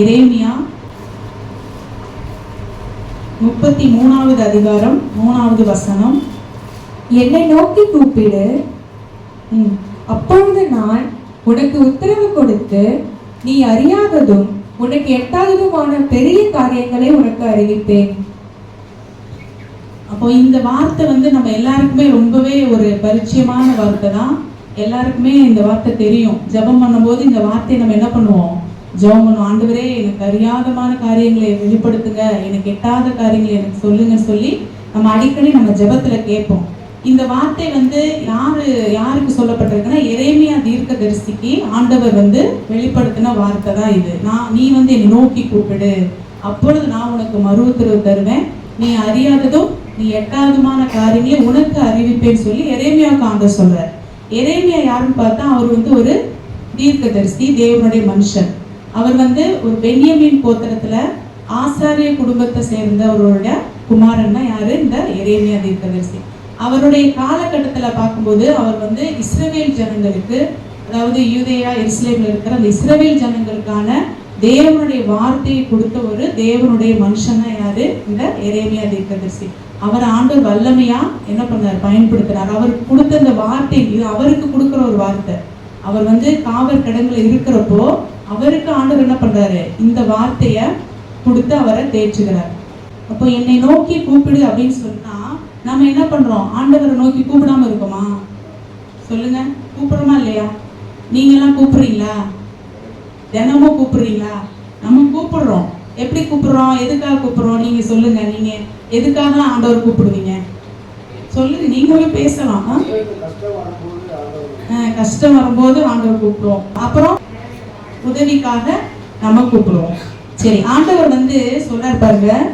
எரேமியா முப்பத்தி மூணாவது அதிகாரம் மூணாவது வசனம். என்னை நோக்கி கூப்பிடு. அப்பொழுது நான் உனக்கு உத்தரவு கொடுத்து நீ அறியாததும் உனக்கு எட்டாததுமான பெரிய காரியங்களை உனக்கு அறிவிப்பேன். அப்போ இந்த வார்த்தை வந்து நம்ம எல்லாருக்குமே ரொம்பவே ஒரு பரிச்சயமான வார்த்தை தான் எல்லாருக்குமே இந்த வார்த்தை தெரியும். ஜெபம் பண்ணும்போது இந்த வார்த்தையை நம்ம என்ன பண்ணுவோம்? ஜெபம் பண்ணுவோம். ஆண்டவரே எனக்கு அறியாதமான காரியங்களை வெளிப்படுத்துங்க. எனக்கு எட்டாத காரியங்களை எனக்கு சொல்லுங்கன்னு சொல்லி நம்ம அடிக்கடி நம்ம ஜபத்துல கேட்போம். இந்த வார்த்தை வந்து யாரு யாருக்கு சொல்லப்பட்டிருக்குன்னா எரேமியா தீர்க்கதரிசிக்கு ஆண்டவர் வந்து வெளிப்படுத்தின வார்த்தை தான் இது. நான் நீ வந்து என்னை நோக்கி கூப்பிடு. அப்பொழுது நான் உனக்கு மறு உத்தரவு தருவேன். நீ அறியாததும் நீ எட்டாவதுமான காரியங்களை உனக்கு அறிவிப்பேன்னு சொல்லி எரேமியாவுக்கு ஆண்டவர் சொல்றார். எரேமியா யாருன்னு பார்த்தா அவர் வந்து ஒரு தீர்க்கதரிசி தேவனுடைய மனுஷன். அவர் வந்து ஒரு பென்யமீன் கோத்திரத்துல ஆசாரிய குடும்பத்தை சேர்ந்த அவரோட குமாரன்னா யாரு? இந்த எரேமியா தீர்க்கதரிசி. அவருடைய காலகட்டத்தில் பார்க்கும்போது அவர் வந்து இஸ்ரவேல் ஜனங்களுக்கு அதாவது யூதேயா எருசலேமில் இருக்கிற அந்த இஸ்ரவேல் ஜனங்களுக்கான தேவனுடைய வார்த்தையை கொடுத்த ஒரு தேவனுடைய மனுஷனா யாரு? இந்த இறைமையா தீர்க்கதரிசி. அவர் ஆண்டவர் வல்லமையா என்ன பண்ணார்? பயன்படுத்தினார் அவருக்கு கொடுத்த அந்த வார்த்தை இது அவருக்கு கொடுக்குற ஒரு வார்த்தை. அவர் வந்து காவல் கிடங்குல இருக்கிறப்போ அவருக்கு ஆண்டவர் என்ன பண்றாரு? இந்த வார்த்தைய கொடுத்து அவரை தேய்ச்சுகிறார் அப்போ என்னை நோக்கி கூப்பிடு அப்படின்னு சொன்னா நம்ம என்ன பண்றோம்? ஆண்டவரை நோக்கி கூப்பிடாம இருக்கோமா? சொல்லுங்க. கூப்பிடுறோமா இல்லையா? நீங்க எல்லாம் கூப்பிடுறீங்களா? தினமும் கூப்பிடுறீங்களா? நம்ம கூப்பிடுறோம். எப்படி கூப்பிடுறோம்? எதுக்காக கூப்பிடுறோம்? நீங்க சொல்லுங்க. நீங்க எதுக்காக ஆண்டவர் கூப்பிடுவீங்க? சொல்லுங்க. நீங்களும் பேசலாம். கஷ்டம் வரும்போது ஆண்டவர் கூப்பிடுவோம். அப்புறம் உதவிக்காக நம்ம கூப்பிடுவோம். சரி ஆண்டவர் வந்து சொல்றார் பாருங்க.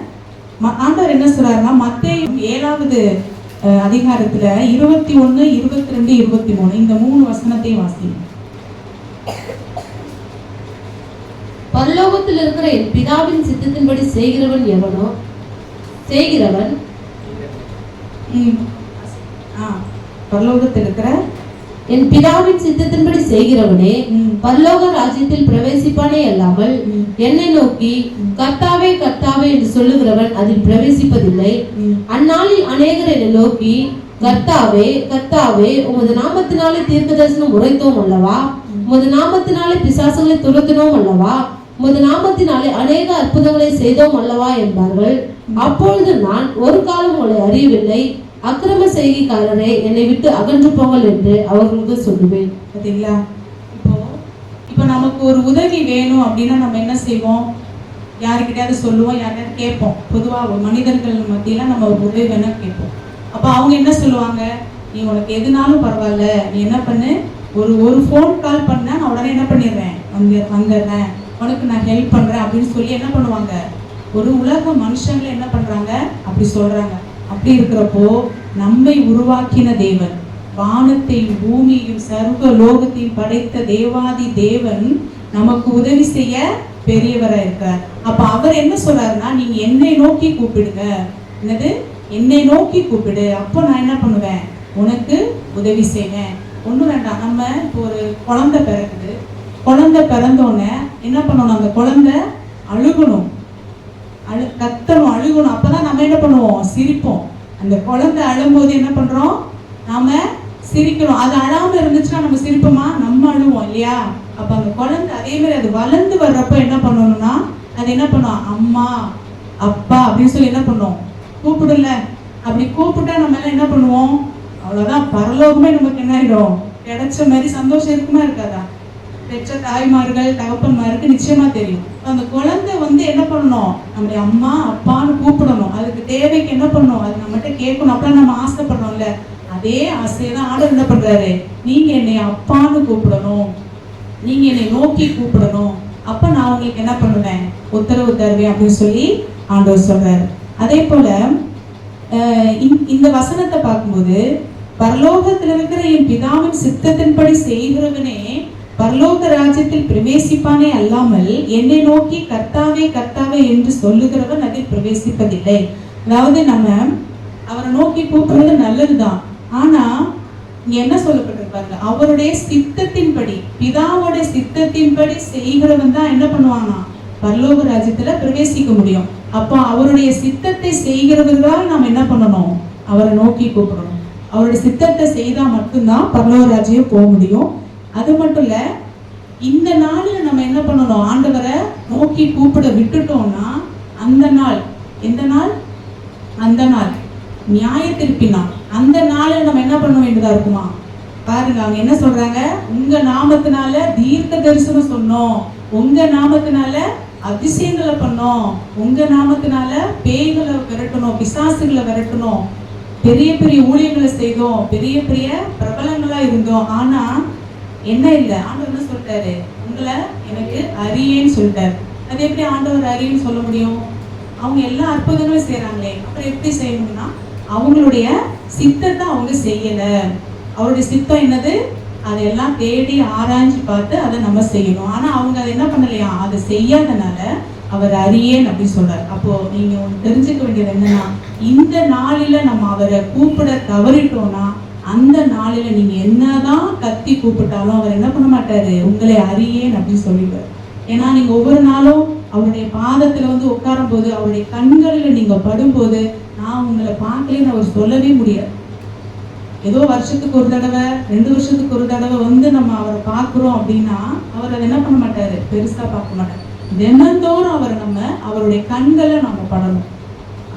ம- ஆண்டவர் என்ன சொல்றாருன்னா மத்திய ஏழாவது அதிகாரத்துல இருபத்தி ஒன்னு இருபத்தி ரெண்டு இருபத்தி மூணு இந்த மூணு வசனத்தையும் வாசிக்கணும் பரலோகத்தில் இருக்கிற என் பிதாவின் சித்தத்தின்படி செய்கிறவன் எவனோ செய்கிறவன் ம். ஆ பரலோகத்தில் இருக்கிற என் பிதாவின் சித்தத்தின்படி செய்கிறவனே ம். பரலோக ராஜ்யத்தில் பிரவேசிப்பானே அல்லாமல். என்னை நோக்கி கர்த்தாவே கர்த்தாவே என்று சொல்லுகிறவன் அதில் பிரவேசிப்பதில்லை. அந்நாளில் அநேகர் என்னை நோக்கி கர்த்தாவே கர்த்தாவே உமது நாமத்தினாலே தீர்க்கதரிசனம் உரைத்தோம் அல்லவா உமது நாமத்தினாலே பிசாசுகளை துரத்தினோம் அல்லவா உமது நாமத்தினாலே அநேக அற்புதங்களை செய்தோம் அல்லவா என்பார்கள். அப்பொழுது நான் ஒரு காலம் உங்களை அறியவில்லை. அக்கிரம செய்கைக்காரரே என்னை விட்டு அகன்று போங்கள் என்று அவர்களுக்கு சொல்லுவேன். பார்த்தீங்களா இப்போ இப்போ நமக்கு ஒரு உதவி வேணும் அப்படின்னா நம்ம என்ன செய்வோம்? யாருக்கிட்டயாவது சொல்லுவோம் யார்கிட்ட கேட்போம். பொதுவாக மனிதர்கள் மத்தியில நம்ம ஒரு உதவி வேணா கேட்போம். அப்போ அவங்க என்ன சொல்லுவாங்க? நீ உனக்கு எதுனாலும் பரவாயில்ல. நீ என்ன பண்ணு? ஒரு ஒரு ஃபோன் கால் பண்ண நான் உடனே என்ன பண்ணிடுறேன்? அங்கே வந்துடுறேன். உனக்கு நான் ஹெல்ப் பண்ணுறேன் அப்படின்னு சொல்லி என்ன பண்ணுவாங்க? ஒரு உலக மனுஷங்களை என்ன பண்ணுறாங்க அப்படி சொல்கிறாங்க அப்படி இருக்கிறப்போ நம்மை உருவாக்கின தேவன் வானத்தையும் பூமியையும் சர்வ லோகத்தையும் படைத்த தேவாதி தேவன் நமக்கு உதவி செய்ய பெரியவராக இருக்கார் அப்போ அவர் என்ன சொல்றாருன்னா நீங்க என்னை நோக்கி கூப்பிடுங்க. என்னது? என்னை நோக்கி கூப்பிடு. அப்போ நான் என்ன பண்ணுவேன்? உனக்கு உதவி செய்வேன். ஒன்றும் வேண்டாம். நம்ம இப்போ ஒரு குழந்தை பிறகு குழந்தை பிறந்தோடனே என்ன பண்ணணும்? அந்த குழந்தை அழுகணும். அழு கத்தணும் அழுகணும். அப்போதான் நம்ம என்ன பண்ணுவோம்? சிரிப்போம். அந்த குழந்தை அழும்போது என்ன பண்ணுறோம் நாம சிரிக்கணும் அது அழாமல் இருந்துச்சுன்னா நம்ம சிரிப்போமா? நம்ம அழுவோம் இல்லையா? அப்போ அந்த குழந்தை அதே மாதிரி அது வளர்ந்து வர்றப்ப என்ன பண்ணணும்னா அது என்ன பண்ணும்? அம்மா அப்பா அப்படின்னு சொல்லி என்ன பண்ணும்? கூப்பிடல அப்படி கூப்பிட்டா நம்ம எல்லாம் என்ன பண்ணுவோம்? அவ்வளோதான் பரலோகமே நமக்கு என்ன ஆயிடும்? கிடைச்ச மாதிரி சந்தோஷம் இருக்குமா இருக்காதா? பெற்ற தாய்மார்கள் தகப்பன்மாருக்கு நிச்சயமா தெரியும். அந்த குழந்தை வந்து என்ன பண்ணணும்? நம்முடைய அம்மா அப்பான்னு கூப்பிடணும். அதுக்கு தேவைக்கு என்ன பண்ணணும்? அது நம்மகிட்ட கேட்கணும். அப்பெல்லாம் நம்ம ஆசைப்படுறோம்ல. அதே ஆசையை தான் ஆடர் என்ன பண்றாரு? நீங்க என்னை அப்பான்னு கூப்பிடணும். நீங்க என்னை நோக்கி கூப்பிடணும். அப்ப நான் உங்களுக்கு என்ன பண்ணுவேன்? உத்தரவு தருவேன் அப்படின்னு சொல்லி ஆண்டவர் சொல்றாரு. அதே போல இந்த- இந்த வசனத்தை பார்க்கும்போது பரலோகத்தில் இருக்கிற என் பிதாவின் சித்தத்தின்படி செய்கிறவனே பரலோக ராஜ்யத்தில் பிரவேசிப்பானே அல்லாமல் என்னை நோக்கி கர்த்தாவே கர்த்தாவே என்று சொல்லுகிறவன் அதில் பிரவேசிப்பதில்லை. அதாவது நம்ம அவரை நோக்கி கூப்பிடுறது நல்லதுதான். ஆனா இங்க என்ன சொல்லப்பட்டிருப்பாங்க அவருடைய சித்தத்தின்படி பிதாவோட சித்தத்தின்படி செய்கிறவன் தான் என்ன பண்ணுவானா? பரலோக ராஜ்யத்துல பிரவேசிக்க முடியும். அப்போ அவருடைய சித்தத்தை செய்கிறவர்களால் நாம் என்ன பண்ணணும்? அவரை நோக்கி கூப்பிடணும். அவருடைய சித்தத்தை செய்தா மட்டும்தான் பரலோக ராஜ்யம் போக முடியும். அது மட்டும் இல்லை இந்த நாளில் நம்ம என்ன பண்ணணும்? ஆண்டவரை நோக்கி கூப்பிட விட்டுட்டோம்னா அந்த நாள் எந்த நாள்? அந்த நாள். நியாய திருப்பி அந்த நாளில் நம்ம என்ன பண்ண வேண்டியதா இருக்குமா? பாருங்க அவங்க என்ன சொல்றாங்க? உங்க நாமத்தினால தீர்க்க தரிசனம் சொன்னோம். உங்க நாமத்தினால அதிசயங்களை பண்ணோம். உங்க நாமத்தினால பேய்களை விரட்டணும் பிசாசுகளை விரட்டணும். பெரிய பெரிய ஊழியங்களை செய்தோம். பெரிய பெரிய பிரபலங்களா இருந்தோம். ஆனா என்ன இல்லை? ஆண்டவர் என்ன சொல்லிட்டாரு? உங்களை எனக்கு அறியேன்னு சொல்லிட்டாரு. அது எப்படி ஆண்டவர் அறியேன்னு சொல்ல முடியும்? அவங்க எல்லா அற்புதங்களும் செய்கிறாங்களே அப்புறம் எப்படி செய்யணும்னா அவங்களுடைய சித்தத்தை அவங்க செய்யல. அவருடைய சித்தம் என்னது? அதையெல்லாம் தேடி ஆராய்ஞ்சு பார்த்து அதை நம்ம செய்யணும். ஆனால் அவங்க அதை என்ன பண்ணலையா? அதை செய்யாதனால அவர் அறியேன் அப்படின்னு சொல்றார். அப்போ நீங்க தெரிஞ்சுக்க வேண்டியது என்னன்னா இந்த நாளில நம்ம அவரை கூப்பிட தவறிட்டோம்னா அந்த நாளில் நீங்கள் என்னதான் கத்தி கூப்பிட்டாலும் அவர் என்ன பண்ண மாட்டாரு? உங்களை அறியேன் அப்படின்னு சொல்லிடுவார். ஏன்னா நீங்கள் ஒவ்வொரு நாளும் அவருடைய பாதத்தில் வந்து உட்காரும் போது அவருடைய கண்களில் நீங்கள் படும்போது நான் உங்களை பார்க்கலன்னு அவர் சொல்லவே முடியாது. ஏதோ வருஷத்துக்கு ஒரு தடவை ரெண்டு வருஷத்துக்கு ஒரு தடவை வந்து நம்ம அவரை பார்க்குறோம் அப்படின்னா அவர் அதை என்ன பண்ண மாட்டாரு? பெருசாக பார்க்க மாட்டார். தினந்தோறும் அவரை நம்ம அவருடைய கண்களை நம்ம படணும்.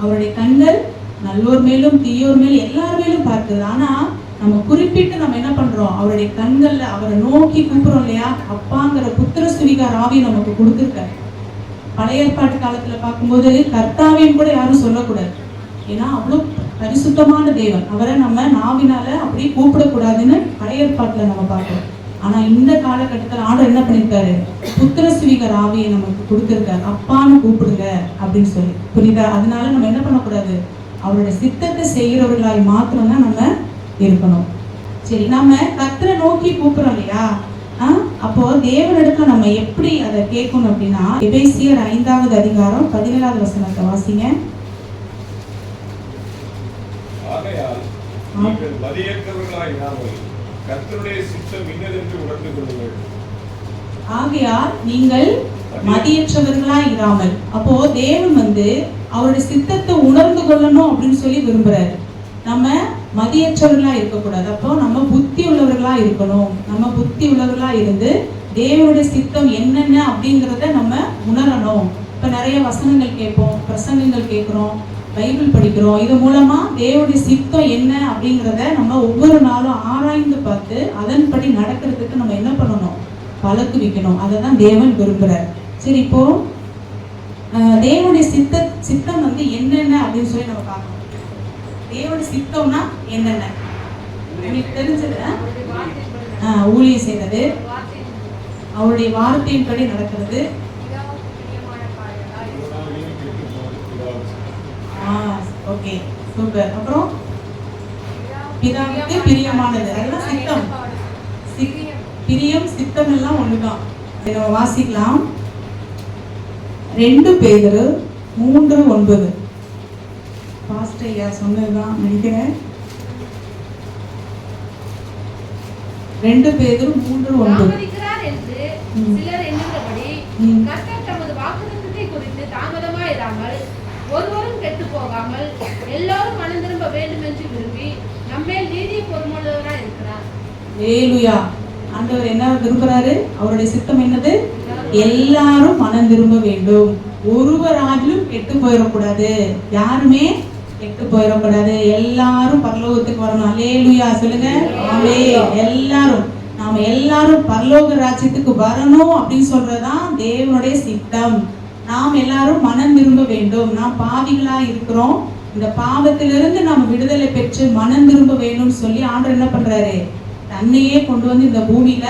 அவருடைய கண்கள் நல்லோர் மேலும் தீயோர் மேலும் எல்லார் மேலும் பார்க்குது ஆனால் நம்ம குறிப்பிட்டு நம்ம என்ன பண்றோம்? அவருடைய கண்கள்ல அவரை நோக்கி கூப்பிடுறோம் இல்லையா? அப்பாங்கிற புத்திர சுவிகார ஆவி நமக்கு கொடுத்துருக்காரு பழைய ஏற்பாட்டு காலத்துல பார்க்கும்போது கர்த்தாவையும் கூட யாரும் சொல்லக்கூடாது. ஏன்னா அவ்வளோ பரிசுத்தமான தேவன். அவரை நம்ம நாவினால அப்படியே கூப்பிடக்கூடாதுன்னு பழைய ஏற்பாட்டுல நம்ம பார்க்கிறோம். ஆனா இந்த காலகட்டத்தில் ஆண்டவர் என்ன பண்ணிருக்காரு? புத்திர சுவிகர் ஆவியை நமக்கு கொடுத்துருக்காரு. அப்பான்னு கூப்பிடுங்க அப்படின்னு சொல்லி. புரியுதா? அதனால நம்ம என்ன பண்ணக்கூடாது? அவருடைய சித்தத்தை செய்கிறவர்களாய் மாத்திரம் தான் நம்ம இருக்கணும். சரி நம்ம கர்த்தரை நோக்கி கூப்பிடுறோம் இல்லையா? அப்போ தேவனிடத்துல நம்ம எப்படி அதை கேட்கணும் அப்படின்னா எபேசியர் ஐந்தாவது அதிகாரம் பதினேழாவது வசனத்தை வாசிங்க. ஆகையால் நீங்கள் மதியற்றவர்களாய் இராமல். அப்போ தேவன் வந்து அவருடைய சித்தத்தை உணர்ந்து கொள்ளணும் அப்படின்னு சொல்லி விரும்புறாரு. நம்ம மதியற்றவர்களா இருக்கக்கூடாது. அப்போ நம்ம புத்தி உள்ளவர்களா இருக்கணும். நம்ம புத்தி உள்ளவர்களா இருந்து தேவனுடைய சித்தம் என்னென்ன அப்படிங்கிறத நம்ம உணரணும். இப்போ நிறைய வசனங்கள் கேட்போம் பிரசங்கங்கள் கேட்குறோம் பைபிள் படிக்கிறோம். இது மூலமா தேவனுடைய சித்தம் என்ன அப்படிங்கிறத நம்ம ஒவ்வொரு நாளும் ஆராய்ந்து பார்த்து அதன்படி நடக்கிறதுக்கு நம்ம என்ன பண்ணணும்? பழக்குவிக்கணும் அதை தான் தேவன் விரும்புகிறார் சரி இப்போ தேவனுடைய சித்த சித்தம் வந்து என்னென்ன அப்படின்னு சொல்லி நம்ம பார்க்கணும். தேவனுடைய சித்தம்னா என்னென்ன? உங்களுக்கு தெரிஞ்சது ஆஹ், ஊழியம் செய்யறது அவருடைய வார்த்தையின்படி நடக்கிறது. Okay super. அப்புறம்? பிதாவுக்கு பிரியமானது. அதெல்லாம் சித்தம். பிரியம் சித்தம் எல்லாம் ஒண்ணுதான். நம்ம வாசிக்கலாம். ரெண்டு பேரு மூன்று ஒன்பது. பாஸ்டர் ஐயா சொன்னதுதான் நினைக்கிறேன் ரெண்டு பேரும் மூன்று தாமதிக்கிறார் என்று. சிலர் எண்ணுகிறபடி. கர்த்தர் தமது வாக்குத்தத்தத்தை குறித்து தாமதமாயிராமல் ஒருவரும் கெட்டு போகாமல் எல்லாரும் மனம் திரும்ப வேண்டும் என்று விரும்பி நம்மேல் நீதியை பொறுமுள்ளவராய் இருக்கிறார். ஏலுயா ஆண்டவர் என்ன விரும்புறாரு? அவருடைய சித்தம் என்னது? எல்லாரும். மனம் திரும்ப வேண்டும். ஒருவராகிலும் கெட்டு போயிடக்கூடாது. யாருமே கெட்டு போயிடக்கூடாது. எல்லாரும் பரலோகத்துக்கு வரணும். அல்லேலுயா சொல்லுங்க. ஆமே எல்லாரும். நாம எல்லாரும் பரலோக ராஜ்யத்துக்கு வரணும் அப்படின்னு சொல்றதுதான் தேவனுடைய சித்தம். நாம் எல்லாரும் மனம் திரும்ப வேண்டும். நாம் பாவிகளா இருக்கிறோம். இந்த பாவத்திலிருந்து நாம் விடுதலை பெற்று மனம் திரும்ப வேணும்னு சொல்லி ஆண்டர் என்ன பண்றாரு? தன்னையே கொண்டு வந்து இந்த பூமியில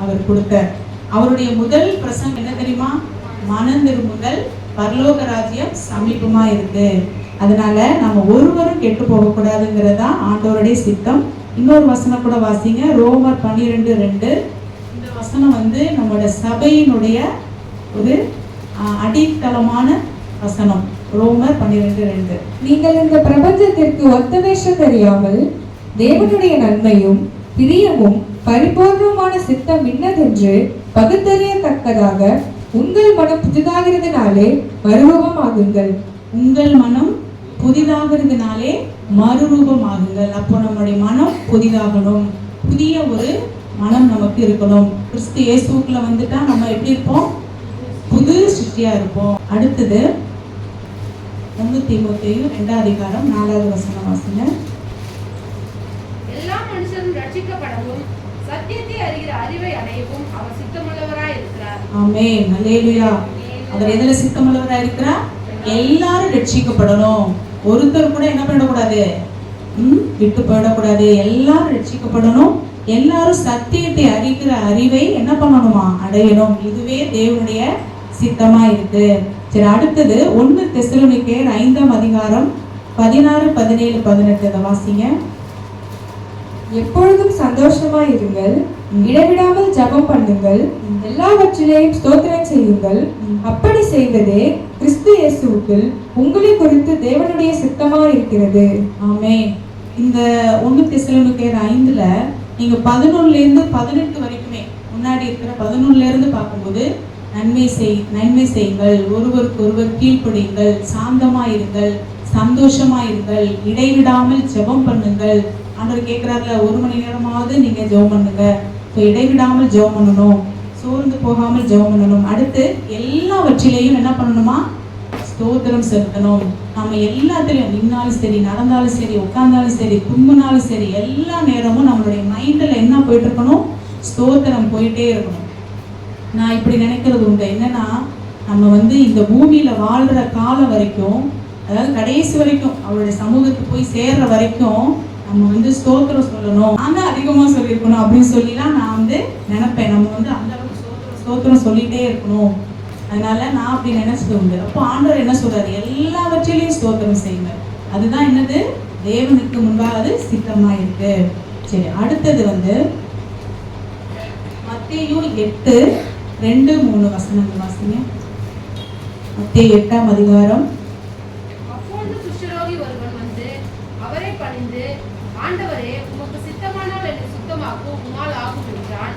அவர் கொடுத்தார். அவருடைய முதல் பிரசங்கம் என்ன தெரியுமா? மனம் திரும்புதல் பரலோக ராஜ்யம் சமீபமா இருக்கு. அதனால நம்ம ஒருவரும் கெட்டு போகக்கூடாதுங்கிறதா ஆண்டவருடைய சித்தம். இன்னொரு வசனம் கூட வாசிங்க. ரோமர் பன்னிரெண்டு ரெண்டு. இந்த வசனம் வந்து நம்மளோட சபையினுடைய ஒரு அடித்தளமான வசனம். ரோமர் பன்னிரெண்டு ரெண்டு. நீங்கள் இந்த பிரபஞ்சத்திற்கு ஒத்த வேஷம் தெரியாமல் தேவனுடைய நன்மையும் பிரியமும் பரிபூர்ணமான சித்தம் இன்னதென்று பகுத்தறியத்தக்கதாக உங்கள் மனம் புதிதாகிறதுனாலே மறுரூபமாகுங்கள். உங்கள் மனம் புதிதாகிறதுனாலே மறுரூபமாகுங்கள். அப்போ நம்முடைய மனம் புதிதாகணும். புதிய ஒரு மனம் நமக்கு இருக்கணும். கிறிஸ்து இயேசுக்குள்ள வந்துட்டா நம்ம எப்படி இருப்போம்? புது சிருஷ்டியா இருப்போம். அடுத்தது ஒன்று தீமோத்தேயு ரெண்டாம் அதிகாரம் நாலாவது வசனம் வாசிங்க. எல்லா மனுஷரும் ரட்சிக்கப்படவும் சத்தியத்தை அறிகிற அறிவை அடையவும் அவர் சித்தமுள்ளவராய் இருக்கிறார். ஆமென். அல்லேலூயா. அவர் எதுல சித்தமுள்ளவரா இருக்கிறார்? எல்லாரும் ரட்சிக்கப்படணும் ஒருத்தர் கூட என்ன பண்ணக்கூடாது ம், விட்டு போயிடக்கூடாது. எல்லாரும் ரட்சிக்கப்படணும். எல்லாரும் சத்தியத்தை அறிகிற அறிவை என்ன பண்ணணுமா? அடையணும். இதுவே தேவனுடைய சித்தமா இருக்கு. சரி அடுத்தது ஒன்று தெசலோனிக்கேயர் ஐந்தாம் அதிகாரம் பதினாறு பதினேழு பதினெட்டு இதை வாசிங்க. எப்பொழுதும் சந்தோஷமா இருங்கள் இடைவிடாமல் ஜெபம் பண்ணுங்கள். எல்லாவற்றிலேயும் ஸ்தோத்திரம் செய்யுங்கள். அப்படி செய்வதே கிறிஸ்து இயேசுவுக்குள் உங்களை குறித்து தேவனுடைய சித்தமா இருக்கிறது. ஆமே இந்த ஒன்று தெசலோனிக்கேயர் ஐந்துல நீங்க பதினொன்னுல இருந்து பதினெட்டு வரைக்குமே முன்னாடி இருக்கிற பதினொன்னுல இருந்து பார்க்கும்போது நன்மை செய் நன்மை செய்யுங்கள். ஒருவருக்கு ஒருவர் கீழ்ப்படியுங்கள். சாந்தமா இருங்கள் சந்தோஷமா இருங்கள் இடைவிடாமல் ஜெபம் பண்ணுங்கள். ஆண்டவர் கேட்குறாருல ஒரு மணி நேரமாவது நீங்கள் ஜெபம் பண்ணுங்க. ஸோ இடைவிடாமல் ஜெபம் பண்ணணும். சோர்ந்து போகாமல் ஜெபம் பண்ணணும். அடுத்து எல்லாவற்றிலையும் என்ன பண்ணணுமா? ஸ்தோத்திரம் செலுத்தணும். நம்ம எல்லாத்துலேயும் நின்னாலும் சரி நடந்தாலும் சரி உட்கார்ந்தாலும் சரி தும்முனாலும் சரி எல்லா நேரமும் நம்மளுடைய மைண்டில் என்ன போயிட்டு இருக்கணும் ஸ்தோத்திரம் போயிட்டே இருக்கணும். நான் இப்படி நினைக்கிறது உண்டு. என்னன்னா நம்ம வந்து இந்த பூமியில் வாழ்கிற காலம் வரைக்கும் அதாவது கடைசி வரைக்கும் அவருடைய சமூகத்துக்கு போய் சேர்ற வரைக்கும் நம்ம வந்து ஸ்தோத்திரம் சொல்லணும். நான் அதிகமாக அதிகமா சொல்லியிருக்கணும் அப்படின்னு சொல்லிலாம் நான் வந்து நினைப்பேன். நம்ம வந்து அந்த அளவுக்கு ஸ்தோத்திரம் ஸ்தோத்திரம் சொல்லிட்டே இருக்கணும். அதனால நான் அப்படி நினைச்சது உண்டு. அப்போ ஆண்டவர் என்ன சொல்றாரு? எல்லாவற்றிலையும் ஸ்தோத்திரம் செய்யுங்க அதுதான் என்னது? தேவனுக்கு முன்பாக அது சித்தமா இருக்கு. சரி அடுத்தது வந்து மத்தேயு எட்டு ரெண்டு மூணு வசனங்கள் வாசிங்க. மத்திய எட்டாம் அதிகாரம் அப்பொழுது குஷ்டரோகி ஒருவன் வந்து அவரை ஆண்டவரே உமக்கு சித்தமானால் என்னை சுத்தமாக்கும் உம்மால் ஆகும் என்றான்.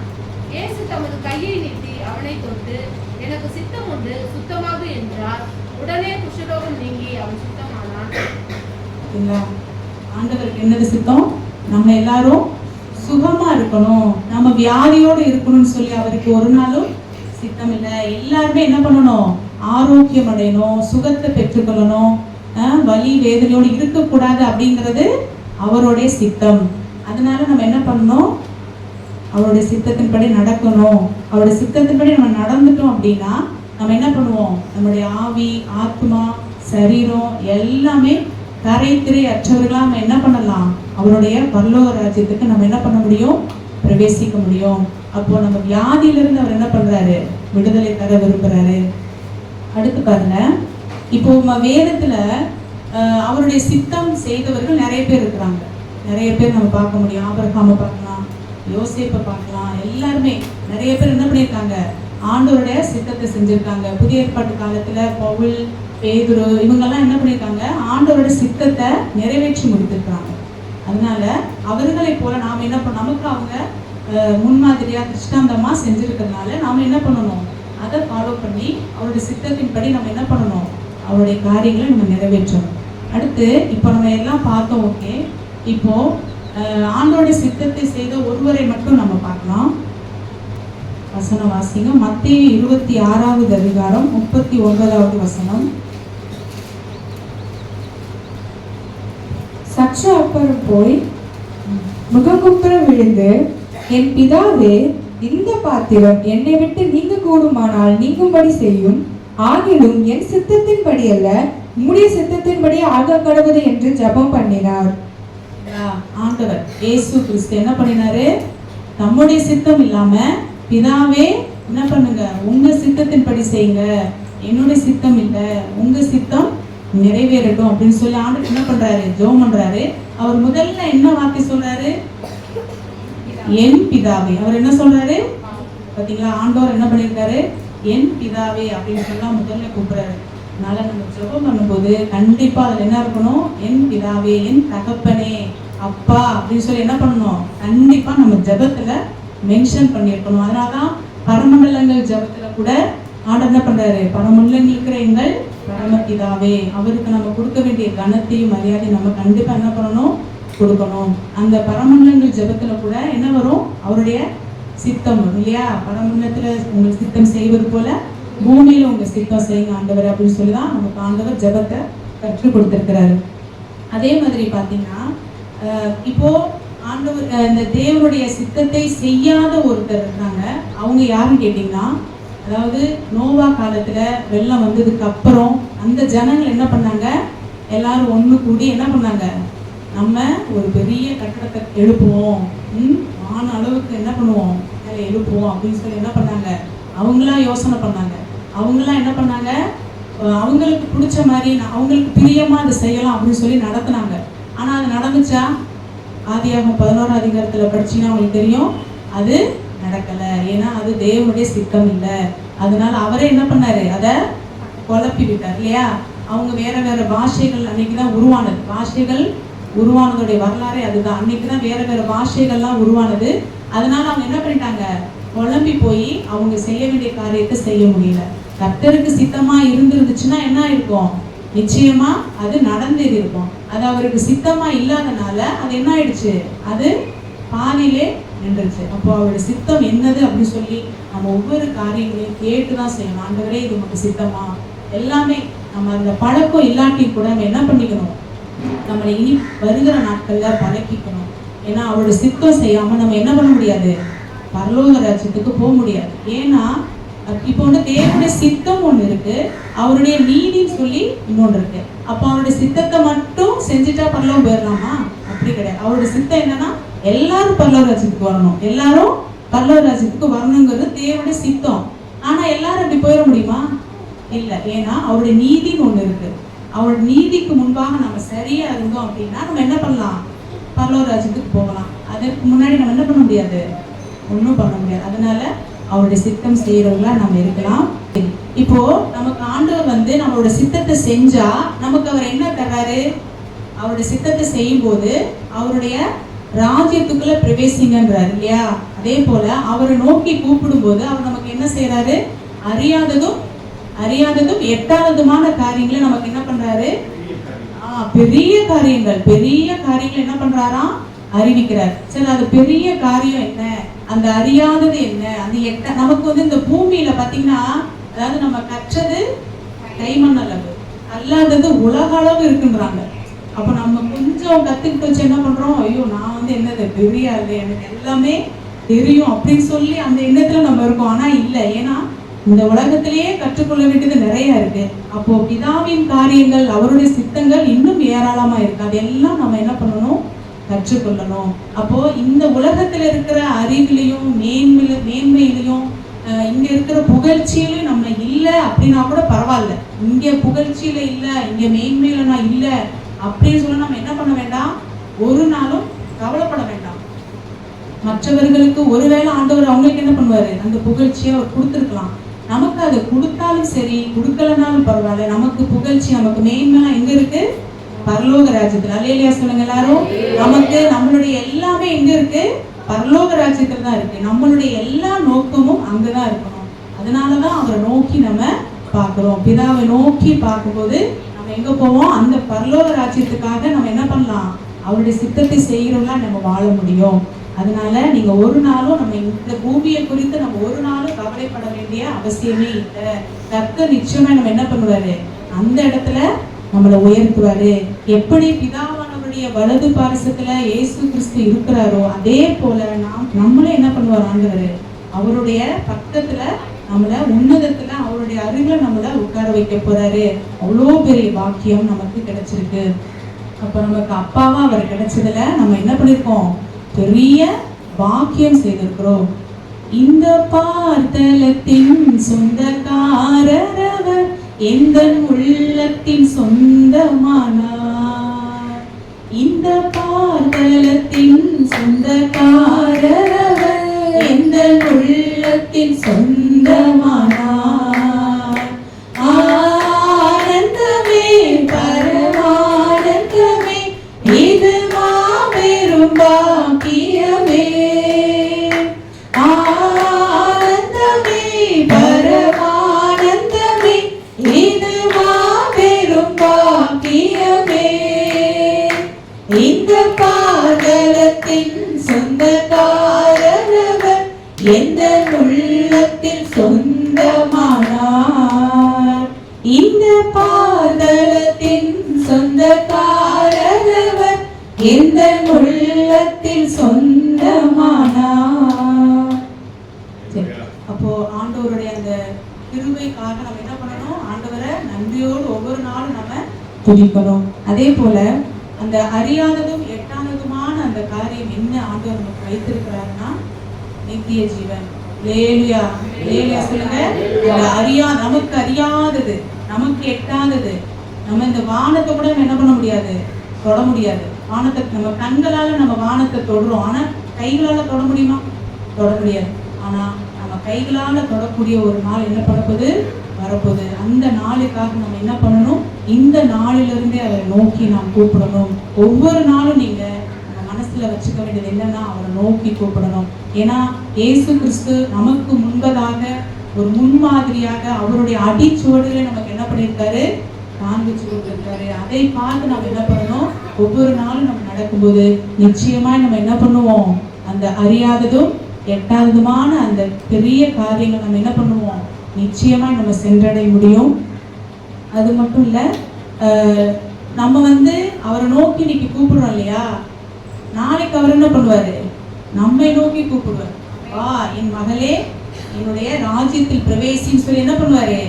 இயேசு தமது கையை நீட்டி அவனை தொட்டு எனக்கு சித்தம் உண்டு சுத்தமாகு என்றார். உடனே குஷ்டரோகம் நீங்கி அவன் சுத்தமானான். ஆண்டவருக்கு என்னது சித்தம்? நம்ம எல்லாரும் சுகமா இருக்கணும். நம்ம வியாதியோடு இருக்கணும்னு சொல்லி அவருக்கு ஒரு நாளும் சித்தம் இல்லை. எல்லாருமே என்ன பண்ணணும்? ஆரோக்கியம் அடையணும் சுகத்தை பெற்றுக்கொள்ளணும். வலி வேதனையோடு இருக்கக்கூடாது அப்படிங்கிறது அவருடைய சித்தம். அதனால நம்ம என்ன பண்ணணும்? அவருடைய சித்தத்தின்படி நடக்கணும். அவருடைய சித்தத்தின்படி நம்ம நடந்துட்டோம் அப்படின்னா நம்ம என்ன பண்ணுவோம்? நம்முடைய ஆவி ஆத்மா சரீரம் எல்லாமே கரைத்திரை அற்றவர்களாக நம்ம என்ன பண்ணலாம்? அவருடைய பல்லோக ராஜ்யத்துக்கு நம்ம என்ன பண்ண முடியும்? பிரவேசிக்க முடியும். அப்போ நம்ம வியாதியிலிருந்து அவர் என்ன பண்றாரு? விடுதலை தர விரும்புறாரு. அடுத்து பாருங்க. இப்போ நம்ம வேதத்துல அவருடைய சித்தம் செய்தவர்கள் நிறைய பேர் இருக்கிறாங்க. நிறைய பேர் நம்ம பார்க்க முடியும். ஆபரகாம பார்க்கலாம் யோசிப்பை பார்க்கலாம் எல்லாருமே நிறைய பேர் என்ன பண்ணியிருக்காங்க? ஆண்டவருடைய சித்தத்தை செஞ்சுருக்காங்க. புதிய ஏற்பாட்டு காலத்தில் பவுல் பேதுரு இவங்கெல்லாம் என்ன பண்ணியிருக்காங்க? ஆண்டோரோட சித்தத்தை நிறைவேற்றி முடித்திருக்காங்க அதனால அவர்களை போல நாம் என்ன பண்ண நமக்கு அவங்க முன்மாதிரியாக திருஷ்டாந்தமாக செஞ்சுருக்கிறதுனால நாம் என்ன பண்ணணும்? அதை ஃபாலோ பண்ணி அவருடைய சித்தத்தின்படி நம்ம என்ன பண்ணணும்? அவருடைய காரியங்களை நம்ம நிறைவேற்றணும். அடுத்து இப்போ நம்ம எல்லாம் பார்த்தோம் ஓகே. இப்போ அஹ், சித்தத்தை செய்த ஒருவரை மட்டும் நம்ம பார்க்கலாம். வசனம் வாசிங்க. மத்திய இருபத்தி ஆறாவது அதிகாரம் முப்பத்தி ஒன்பதாவது வசனம். சற்று அப்புறம் போய் முகங்குப்புற விழுந்து என் பிதாவே இந்த பாத்திரம் என்னை விட்டு நீங்க கூடுமானால் நீங்கும்படி செய்யும். ஆகிலும் என் சித்தத்தின்படி அல்ல உம்முடைய சித்தத்தின்படி ஆக கடவுது என்று ஜபம் பண்ணினார். ஆண்டவர் இயேசு கிறிஸ்து என்ன பண்ணினாரு? நம்முடைய சித்தம் இல்லாம பிதாவே என்ன பண்ணுங்க? உங்க சித்தத்தின்படி செய்யுங்க. என்னுடைய சித்தம் இல்ல. உங்க சித்தம் நிறைவேறட்டும் அப்படின்னு சொல்லி ஆண்டவர் என்ன பண்றாரு? ஜெபம் பண்றாரு. அவர் முதல்ல என்ன வார்த்தை சொல்றாரு? என் பிதாவே. அவர் என்ன சொல்றாரு? பாத்தீங்களா? ஆண்டவர் என்ன பண்ணியிருக்காரு? என் பிதாவே அப்படின்னு சொல்லா முதல்ல கூப்பிடுறாரு. அதனால நம்ம ஜெபம் பண்ணும்போது கண்டிப்பா அதுல என்ன இருக்கணும்? என் பிதாவே என் தகப்பனே அப்பா அப்படின்னு சொல்லி என்ன பண்ணணும்? கண்டிப்பா நம்ம ஜெபத்தில் மென்ஷன் பண்ணியிருக்கணும். அதனாலதான் பரமண்டலங்கள் ஜெபத்தில் கூட ஆண்டர் என்ன பண்றாரு? பரமண்டலங்கள் இருக்கிற எங்கள் பரமபிதாவே அவருக்கு நம்ம கொடுக்க வேண்டிய கனத்தையும் மரியாதையும் நம்ம கண்டிப்பா என்ன பண்ணணும்? கொடுக்கணும். அந்த பரமண்டலங்கள் ஜெபத்தில் கூட என்ன வரும்? அவருடைய சித்தம் இல்லையா? பரமண்டலத்துல உங்கள் சித்தம் செய்வது போல பூமியில உங்க சித்தம் செய்யுங்க ஆண்டவர் அப்படின்னு சொல்லி தான் நமக்கு ஆண்டவர் ஜபத்தை கற்றுக் கொடுத்திருக்கிறாரு. அதே மாதிரி பார்த்தீங்கன்னா இப்போ ஆண்டவர் இந்த தேவனுடைய சித்தத்தை செய்யாத ஒருத்தர் இருந்தாங்க அவங்க யாருன்னு கேட்டிங்கன்னா அதாவது நோவா காலத்துல வெள்ளம் வந்ததுக்கு அப்புறம் அந்த ஜனங்கள் என்ன பண்ணாங்க? எல்லாரும் ஒண்ணு கூடி என்ன பண்ணாங்க? நம்ம ஒரு பெரிய கட்டடத்தை எழுப்புவோம். ம், வான அளவுக்கு என்ன பண்ணுவோம்? எழுப்புவோம் அப்படின்னு சொல்லி என்ன பண்ணாங்க? அவங்களா யோசனை பண்ணாங்க. அவங்களாம் என்ன பண்ணாங்க? அவங்களுக்கு பிடிச்ச மாதிரி அவங்களுக்கு பிரியமாக அதை செய்யலாம் அப்படின்னு சொல்லி நடத்துனாங்க. ஆனால் அது நடந்துச்சா? ஆதியாகமம் பதினோரா அதிகாரத்தில் படிச்சீங்கன்னா அவங்களுக்கு தெரியும். அது நடக்கலை. ஏன்னா அது தேவனுடைய சித்தம் இல்லை. அதனால அவரே என்ன பண்ணாரு? அதை குழப்பி விட்டார் இல்லையா? அவங்க வேற வேற பாஷைகள் அன்னைக்கு தான் உருவானது. பாஷைகள் உருவானதுடைய வரலாறே அதுதான். அன்னைக்கு தான் வேற வேற பாஷைகள்லாம் உருவானது. அதனால அவங்க என்ன பண்ணிட்டாங்க? குழம்பி போய் அவங்க செய்ய வேண்டிய காரியத்தை செய்ய முடியல. கர்த்தருக்கு சித்தமா இருந்திருந்துச்சுன்னா என்ன இருக்கும் நிச்சயமா அது நடந்தது இருக்கும். அது அவருக்கு சித்தமா இல்லாதனால அது என்ன ஆயிடுச்சு? அது பாதியிலே நின்றுச்சு. அப்போ அவருடைய சித்தம் என்னது அப்படின்னு சொல்லி நம்ம ஒவ்வொரு காரியங்களையும் கேட்டு தான் செய்யணும். ஆண்டவரே இது நமக்கு சித்தமா? எல்லாமே நம்ம அந்த பழக்கம் இல்லாட்டி கூட நம்ம என்ன பண்ணிக்கணும்? நம்மளை இனி வருகிற நாட்கள்ல பழக்கிக்கணும். ஏன்னா அவரோட சித்தம் செய்யாம நம்ம என்ன பண்ண முடியாது? பரலோக ராஜ்யத்துக்கு போக முடியாது. ஏன்னா இப்போ வந்து தேவனுடைய சித்தம் ஒன்று இருக்கு. அவருடைய நீதின்னு சொல்லி இன்னொன்று இருக்கு. அப்போ அவருடைய சித்தத்தை மட்டும் செஞ்சுட்டா பரலோகம் போயிடலாமா? அப்படி கிடையாது. அவருடைய சித்தம் என்னன்னா எல்லாரும் பல்லவ ராஜ்யத்துக்கு வரணும். எல்லாரும் பரலோக ராஜ்யத்துக்கு வரணுங்கிறது தேவனுடைய சித்தம். ஆனா எல்லாரும் அப்படி போயிட முடியுமா? இல்லை. ஏன்னா அவருடைய நீதின்னு ஒன்று இருக்கு. அவருடைய நீதிக்கு முன்பாக நம்ம சரியா இருந்தோம் அப்படின்னா நம்ம என்ன பண்ணலாம்? பரலோக ராஜ்யத்துக்கு போகலாம். அதற்கு முன்னாடி நம்ம என்ன பண்ண முடியாது? ஒன்றும் பண்ண முடியாது. அதனால அவருடைய சித்தம் செய்யறவங்களா நம்ம இருக்கலாம். இப்போ நமக்கு ஆண்டவர் வந்து நம்மளோட சித்தத்தை செஞ்சா நமக்கு அவர் என்ன தர்றாரு அவருடைய சித்தத்தை செய்யும் போது அவருடைய ராஜ்யத்துக்குள்ள பிரவேசிங்கன்றாரு இல்லையா? அதே போல அவரை நோக்கி கூப்பிடும்போது அவர் நமக்கு என்ன செய்யறாரு அறியாததும் அறியாததும் எட்டாததுமான காரியங்களை நமக்கு என்ன பண்றாரு? ஆ, பெரிய காரியங்கள் பெரிய காரியங்கள் என்ன பண்றாராம்? அறிவிக்கிறார். சரி அது பெரிய காரியம் என்ன? அந்த அறியாதது என்ன? அந்த எட்ட நமக்கு வந்து இந்த பூமியில பாத்தீங்கன்னா அதாவது நம்ம கற்றது கைமண் அளவு அல்லாதது உலக அளவு இருக்குன்றாங்க. அப்ப நம்ம கொஞ்சம் கத்துக்கிட்டு வச்சு என்ன பண்றோம்? ஐயோ நான் வந்து என்னது பெரிய எனக்கு எல்லாமே தெரியும் அப்படின்னு சொல்லி அந்த எண்ணத்துல நம்ம இருக்கோம். ஆனா இல்ல. ஏன்னா இந்த உலகத்திலேயே கற்றுக்கொள்ள வேண்டியது நிறைய இருக்கு. அப்போ பிதாவின் காரியங்கள் அவருடைய சித்தங்கள் இன்னும் ஏராளமா இருக்கு. அதெல்லாம் நம்ம என்ன பண்ணணும்? கற்றுக்கொள்ளணும். அப்போ இந்த உலகத்துல இருக்கிற அறிவிலையும் மேன்மையில மேன்மையிலையும் இங்க இருக்கிற புகழ்ச்சியிலும் நம்ம இல்லை அப்படின்னா கூட பரவாயில்ல. இங்க புகழ்ச்சியில இல்ல இங்க மேன்மையில நான் இல்லை அப்படின்னு சொல்லி நம்ம என்ன பண்ண வேண்டாம்? ஒரு நாளும் கவலைப்பட வேண்டாம். மற்றவர்களுக்கு ஒருவேளை ஆண்டவர் அவங்களுக்கு என்ன பண்ணுவாரு? அந்த புகழ்ச்சியை அவர் கொடுத்துருக்கலாம். நமக்கு அதை கொடுத்தாலும் சரி கொடுக்கலனாலும் பரவாயில்ல. நமக்கு புகழ்ச்சி நமக்கு மேன்மைலாம் எங்க இருக்கு? பரலோக ராஜ்யத்தில். அல்லையா சொல்லுங்க எல்லாரும். நமக்கு நம்மளுடைய எல்லாமே எங்க இருக்கு? பரலோக ராஜ்யத்தில் தான் இருக்கு. நம்மளுடைய எல்லா நோக்கமும் அங்கதான் இருக்கணும். அதனாலதான் அவரை நோக்கி நம்ம பார்க்கிறோம். பிதாவை நோக்கி பார்க்கும்போது நம்ம எங்க போவோம்? அந்த பரலோக ராஜ்யத்துக்காக நம்ம என்ன பண்ணலாம்? அவருடைய சித்தத்தை செய்கிறோம்லாம் நம்ம வாழ முடியும். அதனால நீங்க ஒரு நாளும் நம்ம இந்த பூமியை குறித்து நம்ம ஒரு நாளும் கவலைப்பட வேண்டிய அவசியமே இல்லை. தக்க நிச்சயமா நம்ம என்ன பண்ணுவாரு? அந்த இடத்துல நம்மளை உயர்த்துவாரு. எப்படி பிதாவானவருடைய வலது பாரசத்துல இயேசு கிறிஸ்து இருக்கிறாரோ அதே போல நாம் நம்மளே என்ன பண்ணுவார் ஆண்டவர் அவருடைய பக்கத்துல நம்மள உன்னதத்துல அவருடைய அருகில நம்மள உட்கார வைக்க போறாரு. அவ்வளோ பெரிய பாக்கியம் நமக்கு கிடைச்சிருக்கு. அப்ப நமக்கு அப்பாவா அவர் கிடைச்சதுல நம்ம என்ன பண்ணிருக்கோம்? பெரிய பாக்கியம் செய்திருக்கிறோம். இந்த பார்த்தலத்தின் சொந்தக்காரர் அவர். எந்த உள்ளத்தின் சொந்தமானார். இந்த பார்த்தலத்தின் சொந்தக்காரர் அவர். எந்த உள்ளத்தின் சொந்தமான பாதலத்தின் சொந்தக்காரரவர் எந்த உள்ளத்தில் சொந்தமானார்? இந்த பாதலத்தின் சொந்தக்காரரவர் எந்த உள்ளத்தில் சொந்தமானார்? சரி. அப்போ ஆண்டவருடைய அந்த கிருமைக்காக நம்ம என்ன பண்ணணும்? ஆண்டவரை நன்றியோடு ஒவ்வொரு நாளும் நம்ம துதிக்கணும். அதே போல அந்த அறியாததும் எட்டானதுமான அந்த காரியம் என்ன வைத்திருக்கிறார்னா நித்திய ஜீவன். லேலியா லேலியா சொல்லுங்க. அறியா நமக்கு அறியாதது நமக்கு எட்டாதது. நம்ம இந்த வானத்தை கூட நம்ம என்ன பண்ண முடியாது? தொட முடியாது. வானத்தை நம்ம கண்களால நம்ம வானத்தை தொடுறோம். ஆனா கைகளால தொட முடியுமா? தொட முடியாது. ஆனா நம்ம கைகளால தொடக்கூடிய ஒரு நாள் என்ன பண்ணப்போது வரப்போகுது. அந்த நாளுக்காக நம்ம என்ன பண்ணணும்? இந்த நாளிலிருந்தே அதை நோக்கி நாம் கூப்பிடணும். ஒவ்வொரு நாளும் நீங்க மனசில் வச்சுக்க வேண்டியது என்னன்னா அவரை நோக்கி கூப்பிடணும். ஏன்னா இயேசு கிறிஸ்து நமக்கு முன்பதாக ஒரு முன்மாதிரியாக அவருடைய அடிச்சுவடுகளை நமக்கு என்ன பண்ணியிருக்காரு? காண்பிச்சு கொடுத்துருக்காரு. அதை பார்த்து நம்ம என்ன பண்ணணும்? ஒவ்வொரு நாளும் நம்ம நடக்கும்போது நிச்சயமா நம்ம என்ன பண்ணுவோம்? அந்த அறியாததும் எட்டாததுமான அந்த பெரிய காரியங்கள் நம்ம என்ன பண்ணுவோம்? நிச்சயமா நம்ம சென்றடைய முடியும். அது மட்டும் இல்ல நம்ம வந்து அவரை நோக்கி இன்னைக்கு கூப்பிடுறோம் இல்லையா? நாளைக்கு அவர் என்ன பண்ணுவாரு? நம்மை நோக்கி கூப்பிடுவார். வா என் மகளே என்னுடைய ராஜ்யத்தில் பிரவேசின்னு சொல்லி என்ன பண்ணுவாரு?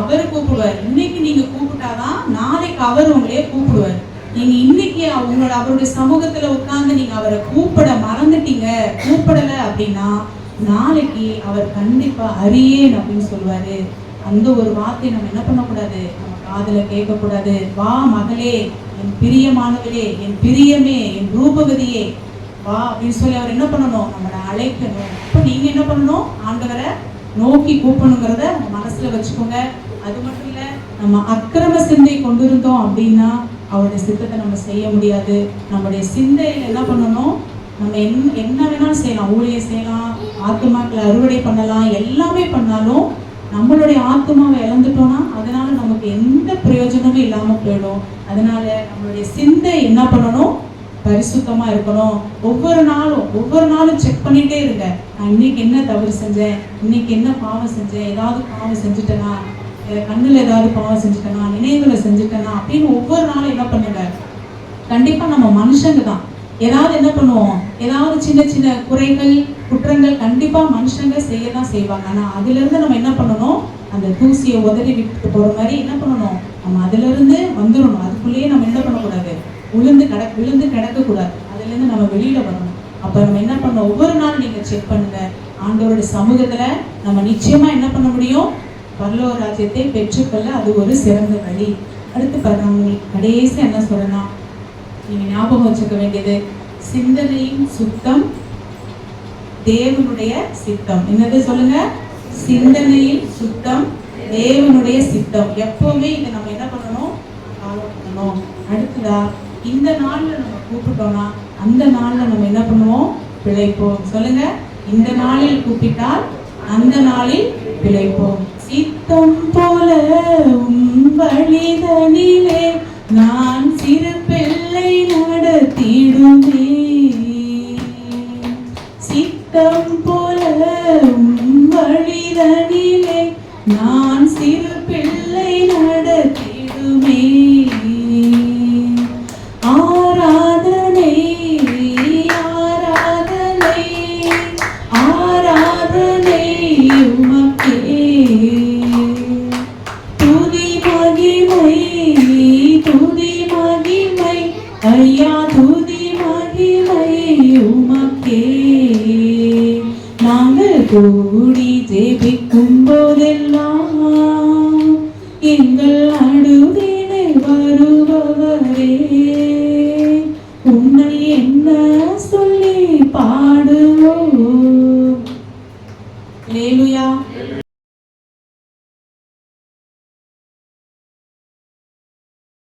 அவர் கூப்பிடுவார். இன்னைக்கு நீங்க கூப்பிட்டாதான் நாளைக்கு அவர் உங்களையே கூப்பிடுவார். நீங்க இன்னைக்கு உங்களோட அவருடைய சமூகத்துல உட்கார்ந்து நீங்க அவரை கூப்பிட மறந்துட்டீங்க கூப்பிடல அப்படின்னா நாளைக்கு அவர் கண்டிப்பா அறியேன் அப்படின்னு சொல்லுவாரு. அந்த ஒரு வார்த்தையை நம்ம என்ன பண்ணக்கூடாது? நம்ம காதில் கேட்கக்கூடாது. வா மகளே என் பிரியமானவளே என் பிரியமே என் ரூபவதியே. வா அப்படின்னு சொல்லி அவர் என்ன பண்ணணும்? நம்மளை அழைக்கணும். இப்போ நீங்கள் என்ன பண்ணணும்? ஆண்டவரை நோக்கி கூப்பிடணுங்கிறத மனசில் வச்சுக்கோங்க. அது மட்டும் இல்லை நம்ம அக்கிரம சிந்தை கொண்டு இருந்தோம் அப்படின்னா அவருடைய சித்தத்தை நம்ம செய்ய முடியாது. நம்முடைய சிந்தையில் என்ன பண்ணணும்? நம்ம என்ன என்ன வேணாலும் செய்யலாம். ஊழியம் செய்யலாம் ஆத்துமாக்களை அறுவடை பண்ணலாம் எல்லாமே பண்ணாலும் நம்மளுடைய ஆத்மாவை இழந்துட்டோம்னா அதனால நமக்கு எந்த பிரயோஜனமும் இல்லாம போயிடும். அதனால நம்மளுடைய சிந்தை என்ன பண்ணணும்? பரிசுத்தமா இருக்கணும். ஒவ்வொரு நாளும் ஒவ்வொரு நாளும் செக் பண்ணிட்டே இருங்க. நான் இன்னைக்கு என்ன தவறு செஞ்சேன்? இன்னைக்கு என்ன பாவம் செஞ்சேன்? ஏதாவது பாவம் செஞ்சுட்டேனா? கண்ணில் கண்ணுல ஏதாவது பாவம் செஞ்சுட்டேனா? நினைவுகளை செஞ்சுட்டேனா? அப்படின்னு ஒவ்வொரு நாளும் என்ன பண்ணுங்க? கண்டிப்பா நம்ம மனுஷங்க தான். ஏதாவது என்ன பண்ணுவோம்? ஏதாவது சின்ன சின்ன குறைகள் குற்றங்கள் கண்டிப்பாக மனுஷங்க செய்ய தான் செய்வாங்க. ஆனால் அதுலேருந்து நம்ம என்ன பண்ணணும்? அந்த தூசியை உதறி விட்டு போகிற மாதிரி என்ன பண்ணணும்? நம்ம அதுலேருந்து வந்துடணும். அதுக்குள்ளேயே நம்ம என்ன பண்ணக்கூடாது? விழுந்து கிட விழுந்து கிடக்கக்கூடாது. அதுலேருந்து நம்ம வெளியில் வரணும். அப்போ நம்ம என்ன பண்ணணும்? ஒவ்வொரு நாளும் நீங்கள் செக் பண்ணுங்க. ஆண்டவருடைய சமூகத்தில் நம்ம நிச்சயமாக என்ன பண்ண முடியும்? பரலோக ராஜ்யத்தை பெற்றுக்கொள்ள அது ஒரு சிறந்த வழி. அடுத்து பாருங்க உங்களுக்கு கடைசி என்ன சொல்லணும் நீங்க ஞாபகம் வச்சுக்க வேண்டியது சிந்தனையின் சுத்தம் தேவனுடைய சித்தம். என்னது சொல்லுங்க? சிந்தனையின் சுத்தம் தேவனுடைய சித்தம். எப்பவுமே இதை நம்ம என்ன பண்ணணும்? ஃபாலோ பண்ணணும். அடுத்ததா இந்த நாள்ல நம்ம கூப்பிட்டோம்னா அந்த நாள்ல நம்ம என்ன பண்ணுவோம்? பிழைப்போம். சொல்லுங்க. இந்த நாளில் கூப்பிட்டால் அந்த நாளில் பிழைப்போம். சித்தம் போல உம் வழிதனிலே நான் சிறு பிள்ளை நடத்திடுமே சித்தம் போல வழிதனிலே நான் சிறு பிள்ளை